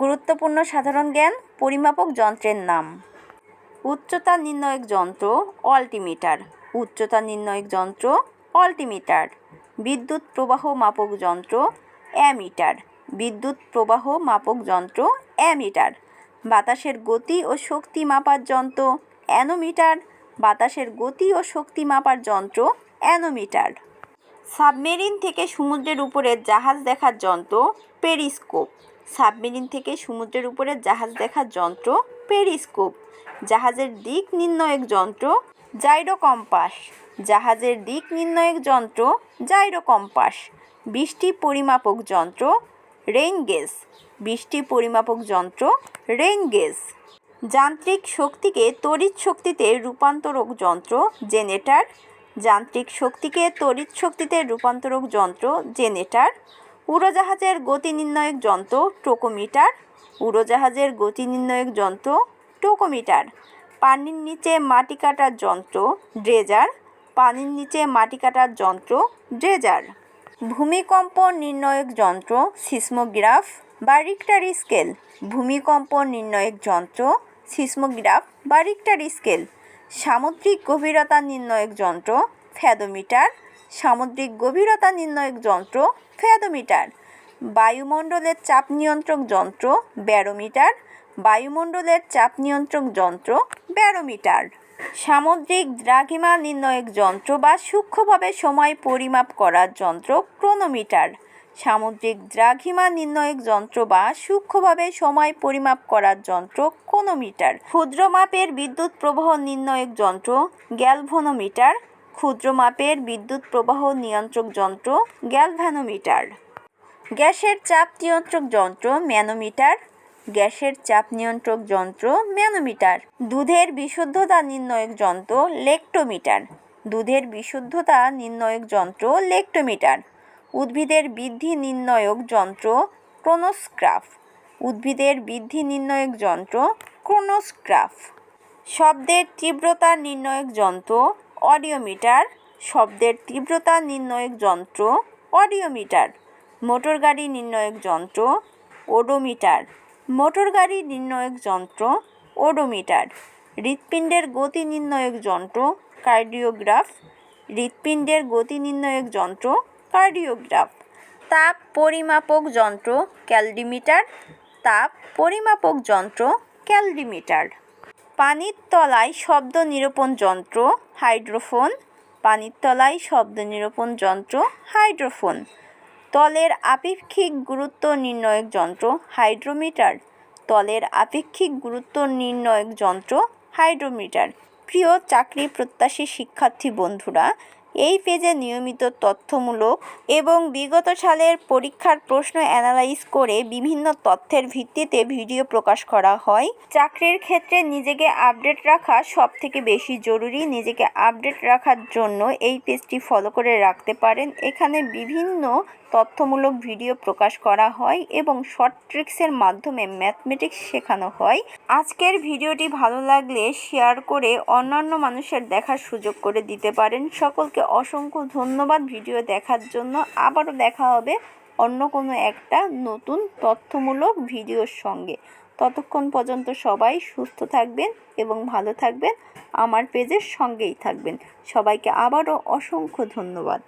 গুরুত্বপূর্ণ সাধারণ জ্ঞান পরিমাপক যন্ত্রের নাম। উচ্চতা নির্ণয়ক যন্ত্র, অল্টিমিটার। উচ্চতা নির্ণয়ক যন্ত্র, অল্টিমিটার। বিদ্যুৎ প্রবাহ মাপক যন্ত্র, অ্যামিটার। বিদ্যুৎ প্রবাহ মাপক যন্ত্র, অ্যামিটার। বাতাসের গতি ও শক্তি মাপার যন্ত্র, অ্যানোমিটার। বাতাসের গতি ও শক্তি মাপার যন্ত্র, অ্যানোমিটার। সাবমেরিন থেকে সমুদ্রের উপরে জাহাজ দেখার যন্ত্র, পেরিস্কোপ। সাবমেরিন থেকে সমুদ্রের উপরে জাহাজ দেখার যন্ত্র, পেরিস্কোপ। জাহাজের দিক নির্ণয়ক যন্ত্র জাইরো কম্পাস জাহাজের দিক নির্ণয়ক যন্ত্র জাইরো কম্পাস বৃষ্টি পরিমাপক যন্ত্র রেইন গেজ বৃষ্টি পরিমাপক যন্ত্র রেইন গেজ যান্ত্রিক শক্তিকে তড়িৎ শক্তিতে রূপান্তরক যন্ত্র, জেনেটার। যান্ত্রিক শক্তিকে তড়িৎ শক্তিতে রূপান্তরক যন্ত্র জেনারেটর উড়োজাহাজের গতি নির্ণয়ক যন্ত্র টোকোমিটার, উড়োজাহাজের গতি নির্ণয়ক যন্ত্র টোকোমিটার, পানির নিচে মাটি কাটার যন্ত্র ড্রেজার, পানির নিচে মাটি কাটার যন্ত্র ড্রেজার। ভূমিকম্প নির্ণয়ক যন্ত্র সিসমোগ্রাফ বা রিক্টার স্কেল ভূমিকম্প নির্ণয়ক যন্ত্র সিসমোগ্রাফ বা রিক্টার স্কেল সামুদ্রিক গভীরতা নির্ণয়ক যন্ত্র ফ্যাদোমিটার সামুদ্রিক গভীরতা নির্ণয়ক যন্ত্র, ফ্যাদোমিটার। বায়ুমণ্ডলের চাপ নিয়ন্ত্রক যন্ত্র, ব্যারোমিটার। বায়ুমণ্ডলের চাপ নিয়ন্ত্রক যন্ত্র, ব্যারোমিটার। সামুদ্রিক দ্রাঘিমা নির্ণয়ক যন্ত্র বা সূক্ষ্মভাবে সময় পরিমাপ করার যন্ত্র, ক্রোনোমিটার। সামুদ্রিক দ্রাঘিমা নির্ণয়ক যন্ত্র বা সূক্ষ্মভাবে সময় পরিমাপ করার যন্ত্র, ক্রোনোমিটার। ক্ষুদ্র মাপের বিদ্যুৎ প্রবাহ নির্ণয়ক যন্ত্র, গ্যালভোনোমিটার। ক্ষুদ্র মাপের বিদ্যুৎ প্রবাহ নিয়ন্ত্রক যন্ত্র গ্যালভ্যানোমিটার গ্যাসের চাপ নিয়ন্ত্রক যন্ত্র, ম্যানোমিটার। গ্যাসের চাপ নিয়ন্ত্রক যন্ত্র, ম্যানোমিটার। দুধের বিশুদ্ধতা নির্ণয়ক যন্ত্র, লেকটোমিটার। দুধের বিশুদ্ধতা নির্ণয়ক যন্ত্র, লেকটোমিটার। উদ্ভিদের বৃদ্ধি নির্ণয়ক যন্ত্র, ক্রোনোস্ক্রাফ। উদ্ভিদের বৃদ্ধি নির্ণয়ক যন্ত্র, ক্রোনোস্ক্রাফ। শব্দের তীব্রতা নির্ণয়ক যন্ত্র অডিওমিটার শব্দের তীব্রতা নির্ণয়ক যন্ত্র অডিওমিটার, মোটর গাড়ি নির্ণয়ক যন্ত্র ওডোমিটার, মোটর গাড়ি নির্ণয়ক যন্ত্র ওডোমিটার, হৃৎপিণ্ডের গতি নির্ণয়ক যন্ত্র কার্ডিওগ্রাফ, হৃৎপিণ্ডের গতি নির্ণয়ক যন্ত্র কার্ডিওগ্রাফ, তাপ পরিমাপক যন্ত্র ক্যালডিমিটার, তাপ পরিমাপক যন্ত্র ক্যালডিমিটার। পানির তলায় শব্দ নিরূপণ যন্ত্র, হাইড্রোফোন। পানির তলায় শব্দ নিরূপণ যন্ত্র, হাইড্রোফোন। তলের আপেক্ষিক গুরুত্ব নির্ণয়ক যন্ত্র, হাইড্রোমিটার। তলের আপেক্ষিক গুরুত্ব নির্ণয়ক যন্ত্র, হাইড্রোমিটার। প্রিয় চাকরি প্রত্যাশী শিক্ষার্থী বন্ধুরা এই পেজে নিয়মিত তথ্যমূলক এবং বিগত সালের পরীক্ষার প্রশ্ন অ্যানালাইজ করে বিভিন্ন তথ্যের ভিত্তিতে ভিডিও প্রকাশ করা হয়। চাকরির ক্ষেত্রে নিজেকে আপডেট রাখা সব থেকে বেশি জরুরি। নিজেকে আপডেট রাখার জন্য এই পেজটি ফলো করে রাখতে পারেন। এখানে বিভিন্ন তথ্যমূলক ভিডিও প্রকাশ করা হয় এবং শর্ট ট্রিক্সের মাধ্যমে ম্যাথমেটিক্স শেখানো হয়। আজকের ভিডিওটি ভালো লাগলে শেয়ার করে অন্যান্য মানুষের দেখার সুযোগ করে দিতে পারেন। সকলকে অসংখ্য ধন্যবাদ ভিডিও দেখার জন্য। আবারও দেখা হবে অন্য কোনো একটা নতুন তথ্যমূলক ভিডিওর সঙ্গে। ততক্ষণ পর্যন্ত সবাই সুস্থ থাকবেন এবং ভালো থাকবেন। আমার পেজের সঙ্গেই থাকবেন। সবাইকে আবারও অসংখ্য ধন্যবাদ।